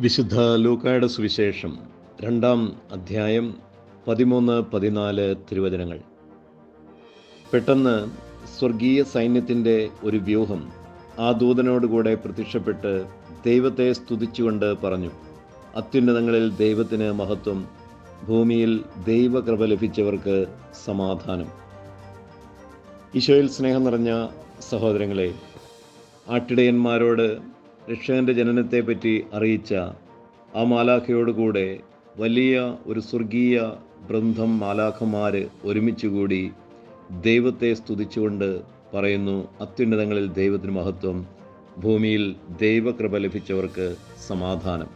വിശുദ്ധ ലൂക്കായുടെ സുവിശേഷം രണ്ടാം അധ്യായം പതിമൂന്ന് പതിനാല് തിരുവചനങ്ങൾ. പെട്ടെന്ന് സ്വർഗീയ സൈന്യത്തിന്റെ ഒരു വ്യൂഹം ആ ദൂതനോടുകൂടെ പ്രത്യക്ഷപ്പെട്ട് ദൈവത്തെ സ്തുതിച്ചുകൊണ്ട് പറഞ്ഞു അത്യുന്നതങ്ങളിൽ ദൈവത്തിന് മഹത്വം ഭൂമിയിൽ ദൈവകൃപ ലഭിച്ചവർക്ക് സമാധാനം. ഈശോയിൽ സ്നേഹം നിറഞ്ഞ സഹോദരങ്ങളെ ആട്ടിടയന്മാരോട് രക്ഷകന്റെ ജനനത്തെപ്പറ്റി അറിയിച്ച ആ മാലാഖയോടുകൂടെ വലിയ ഒരു സ്വർഗീയ ബൃന്ദം മാലാഖമാർ ഒരുമിച്ചുകൂടി ദൈവത്തെ സ്തുതിച്ചുകൊണ്ട് പറയുന്നു. അത്യുന്നതങ്ങളിൽ ദൈവത്തിന് മഹത്വം. ഭൂമിയിൽ ദൈവകൃപ ലഭിച്ചവർക്ക് സമാധാനം.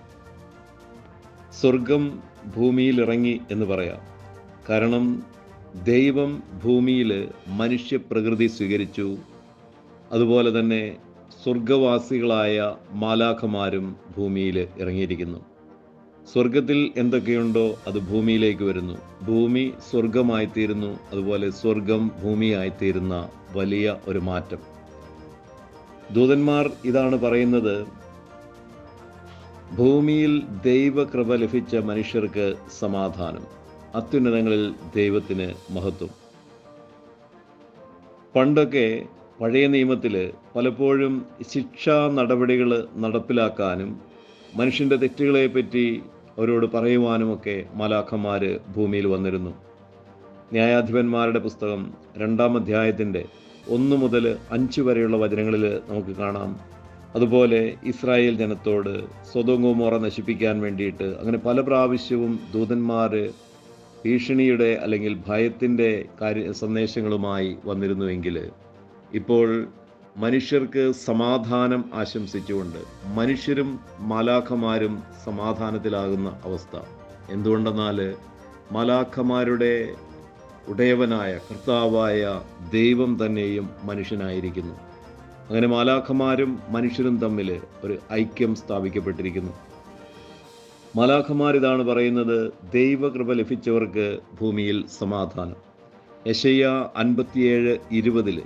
സ്വർഗം ഭൂമിയിൽ ഇറങ്ങി എന്ന് പറയാം. കാരണം ദൈവം ഭൂമിയിൽ മനുഷ്യപ്രകൃതി സ്വീകരിച്ചു. അതുപോലെ തന്നെ സ്വർഗവാസികളായ മാലാഖമാരും ഭൂമിയിൽ ഇറങ്ങിയിരിക്കുന്നു. സ്വർഗത്തിൽ എന്തൊക്കെയുണ്ടോ അത് ഭൂമിയിലേക്ക് വരുന്നു. ഭൂമി സ്വർഗമായിത്തീരുന്നു അതുപോലെ സ്വർഗം ഭൂമിയായിത്തീരുന്ന വലിയ ഒരു മാറ്റം. ദൂതന്മാർ ഇതാണ് പറയുന്നത് ഭൂമിയിൽ ദൈവകൃപ ലഭിച്ച മനുഷ്യർക്ക് സമാധാനം അത്യുന്നതങ്ങളിൽ ദൈവത്തിന് മഹത്വം. പണ്ടൊക്കെ പഴയ നിയമത്തിൽ പലപ്പോഴും ശിക്ഷാ നടപടികൾ നടപ്പിലാക്കാനും മനുഷ്യന്റെ തെറ്റുകളെപ്പറ്റി അവരോട് പറയുവാനുമൊക്കെ മലാഖന്മാർ ഭൂമിയിൽ വന്നിരുന്നു. ന്യായാധിപന്മാരുടെ പുസ്തകം രണ്ടാം അധ്യായത്തിന്റെ ഒന്ന് മുതൽ അഞ്ച് വരെയുള്ള വചനങ്ങളിൽ നമുക്ക് കാണാം. അതുപോലെ ഇസ്രായേൽ ജനത്തോട് സ്വതോങ്ങോമോറ നശിപ്പിക്കാൻ വേണ്ടിയിട്ട് അങ്ങനെ പല പ്രാവശ്യവും ദൂതന്മാർ ഭീഷണിയുടെ അല്ലെങ്കിൽ ഭയത്തിന്റെ കാര്യ സന്ദേശങ്ങളുമായി വന്നിരുന്നുവെങ്കിൽ ഇപ്പോൾ മനുഷ്യർക്ക് സമാധാനം ആശംസിച്ചുകൊണ്ട് മനുഷ്യരും മാലാഖമാരും സമാധാനത്തിലാകുന്ന അവസ്ഥ. എന്തുകൊണ്ടെന്നാൽ മാലാഖമാരുടെ ഉടയവനായ കർത്താവായ ദൈവം തന്നെയും മനുഷ്യനായിരിക്കുന്നു. അങ്ങനെ മാലാഖമാരും മനുഷ്യരും തമ്മിൽ ഒരു ഐക്യം സ്ഥാപിക്കപ്പെട്ടിരിക്കുന്നു. മാലാഖമാർ ഇതാണ് പറയുന്നത് ദൈവകൃപ ലഭിച്ചവർക്ക് ഭൂമിയിൽ സമാധാനം. യശയ്യ അൻപത്തിയേഴ് ഇരുപതിൽ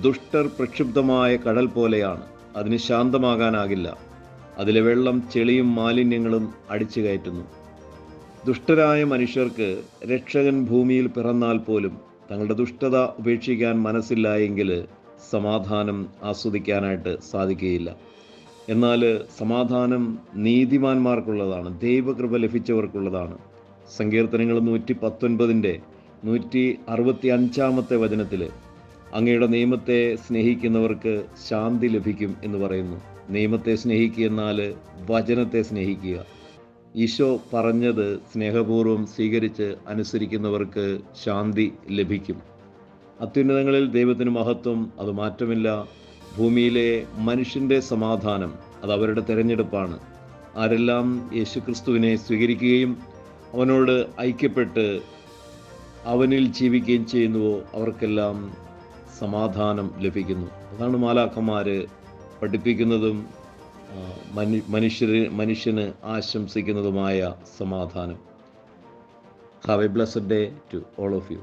ദുഷ്ടർ പ്രക്ഷുബ്ധമായ കടൽ പോലെയാണ്. അതിന് ശാന്തമാകാനാകില്ല. അതിലെ വെള്ളം ചെളിയും മാലിന്യങ്ങളും അടിച്ചു കയറ്റുന്നു. ദുഷ്ടരായ മനുഷ്യർക്ക് രക്ഷകൻ ഭൂമിയിൽ പിറന്നാൽ പോലും തങ്ങളുടെ ദുഷ്ടത ഉപേക്ഷിക്കാൻ മനസ്സില്ല എങ്കിൽ സമാധാനം ആസ്വദിക്കാനായിട്ട് സാധിക്കുകയില്ല. എന്നാൽ സമാധാനം നീതിമാന്മാർക്കുള്ളതാണ് ദൈവകൃപ ലഭിച്ചവർക്കുള്ളതാണ്. സങ്കീർത്തനങ്ങൾ നൂറ്റി പത്തൊൻപതിന്റെ നൂറ്റി അറുപത്തി അഞ്ചാമത്തെ വചനത്തിൽ അങ്ങയുടെ നിയമത്തെ സ്നേഹിക്കുന്നവർക്ക് ശാന്തി ലഭിക്കും എന്ന് പറയുന്നു. നിയമത്തെ സ്നേഹിക്കുക എന്നാൽ വചനത്തെ സ്നേഹിക്കുക. ഈശോ പറഞ്ഞത് സ്നേഹപൂർവം സ്വീകരിച്ച് അനുസരിക്കുന്നവർക്ക് ശാന്തി ലഭിക്കും. അത്യുന്നതങ്ങളിൽ ദൈവത്തിന് മഹത്വം അത് മാറ്റമില്ല. ഭൂമിയിലെ മനുഷ്യന്റെ സമാധാനം അത് അവരുടെ തിരഞ്ഞെടുപ്പാണ്. ആരെല്ലാം യേശുക്രിസ്തുവിനെ സ്വീകരിക്കുകയും അവനോട് ഐക്യപ്പെട്ട് അവനിൽ ജീവിക്കുകയും ചെയ്യുന്നുവോ അവർക്കെല്ലാം സമാധാനം ലഭിക്കുന്നു. അതാണ് മാലാക്കന്മാർ പഠിപ്പിക്കുന്നതും മനു മനുഷ്യര് മനുഷ്യന് ആശംസിക്കുന്നതുമായ സമാധാനം. Have a blessed day to all of you